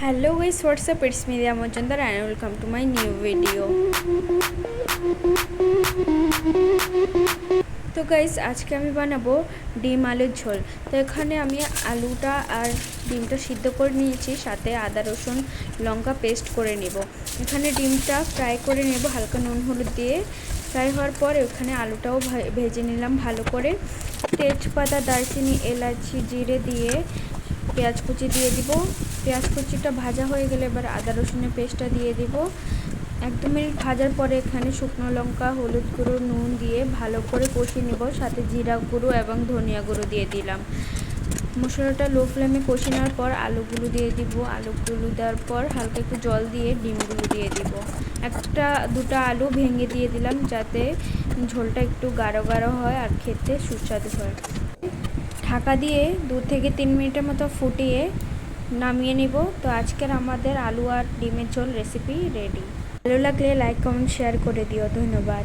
Hello guys WhatsApp it's media Majumdar and welcome to my new video তো guys আজকে আমি বানাবো ডিম আলুর ঝোল। তো এখানে আমি আলুটা আর ডিমটা সিদ্ধ করে নিয়েছি, সাথে আদা, রসুন, লঙ্কা পেস্ট করে নেব। এখানে ডিমটা ফ্রাই করে নেব, হালকা নুন হলুদ দিয়ে। ফ্রাই হওয়ার পর এখানে আলুটাও ভেজে নিলাম ভালো করে। তেজপাতা, দারচিনি, এলাচি, জিরে দিয়ে পেঁয়াজ কুচি দিয়ে দিব। পেঁয়াজ কুচিটা ভাজা হয়ে গেলে এবার আদা রসুনের পেস্টটা দিয়ে দিব। এক দু মিনিট ভাজার পরে এখানে শুকনো লঙ্কা, হলুদ গুঁড়ো, নুন দিয়ে ভালো করে কষিয়ে নেব। সাথে জিরা গুঁড়ো এবং ধনিয়া গুঁড়ো দিয়ে দিলাম। মশলাটা লো ফ্লেমে কষিয়ে নেওয়ার পর আলুগুলো দিয়ে দিব। আলুগুলো দেওয়ার পর হালকা একটু জল দিয়ে ডিমগুলো দিয়ে দিব। একটা, দুটো আলু ভেঙে দিয়ে দিলাম যাতে ঝোলটা একটু গাঢ় গাঢ় হয় আর খেতে সুস্বাদু হয়। ঢাকা দিয়ে দু থেকে তিন মিনিটের মতো ফুটিয়ে নামিয়ে নিব। তো আজকের আমাদের আলু আর ডিমের ঝোল রেসিপি রেডি ভালো লাগলে লাইক কমেন্ট শেয়ার করে দিও। ধন্যবাদ।